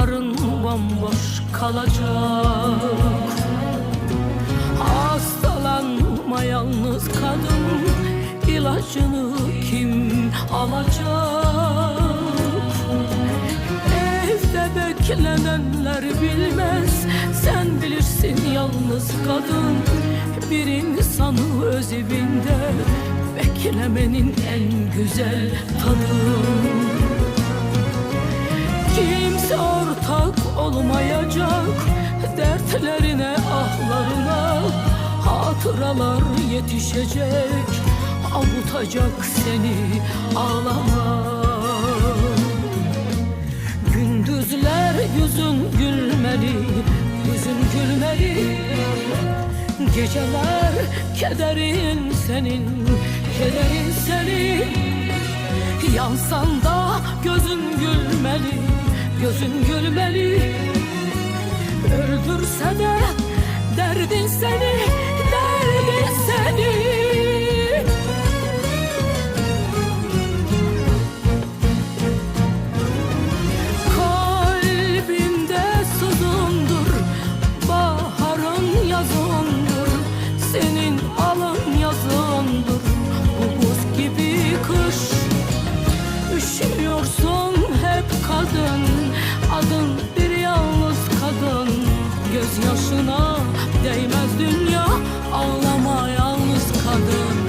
Yarın bomboş kalacak. Hastalanma yalnız kadın ilacını kim alacak? Evde beklenenler bilmez. Sen bilirsin yalnız kadın Bir insanı öz evinde Beklemenin en güzel tadı ortak olmayacak Dertlerine, ahlarına Hatıralar yetişecek. Avutacak seni ağlama. Gündüzler yüzün gülmeli Yüzün gülmeli. Geceler kederin senin Kederin senin. Yansan da gözün gülmeli Gözün gülmeli. Öldürse de derdin seni Gözyaşına değmez dünya. Ağlama yalnız kadın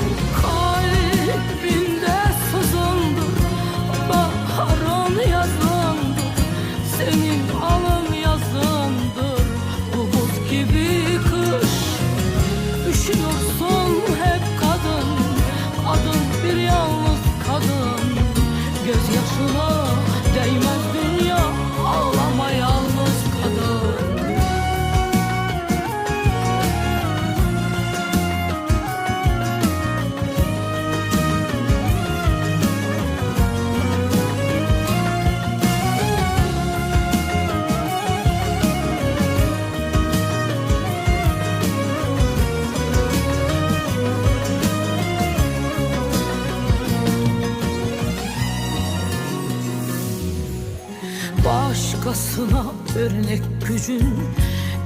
Başkasına örnek gücün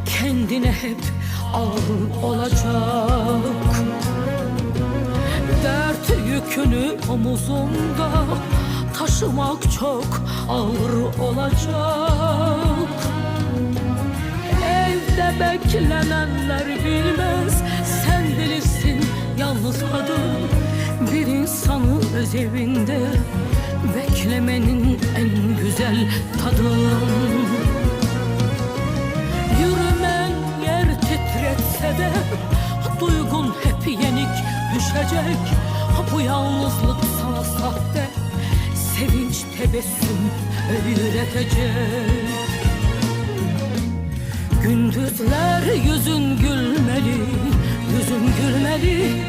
Kendine hep ağır olacak. Dert yükünü omuzunda Taşımak çok ağır olacak. Evde beklenenler bilmez Sen bilirsin yalnız kadın Bir insanı öz evinde Beklemenin en güzel tadı Yürümen yer titretse de Duygun hep yenik düşecek. Bu yalnızlık sana sahte Sevinç tebessüm öğretecek. Gündüzler yüzün gülmeli, yüzün gülmeli.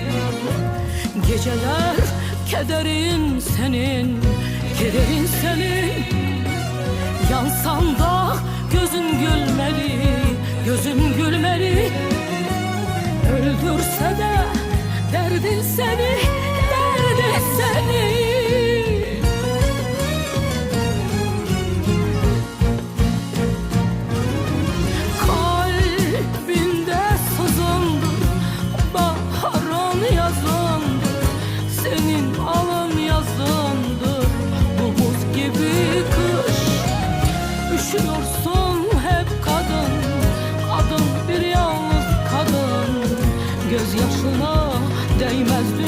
Geceler kederin senin, gözün gülmeli Öldürse de Gözyaşına değmez dünya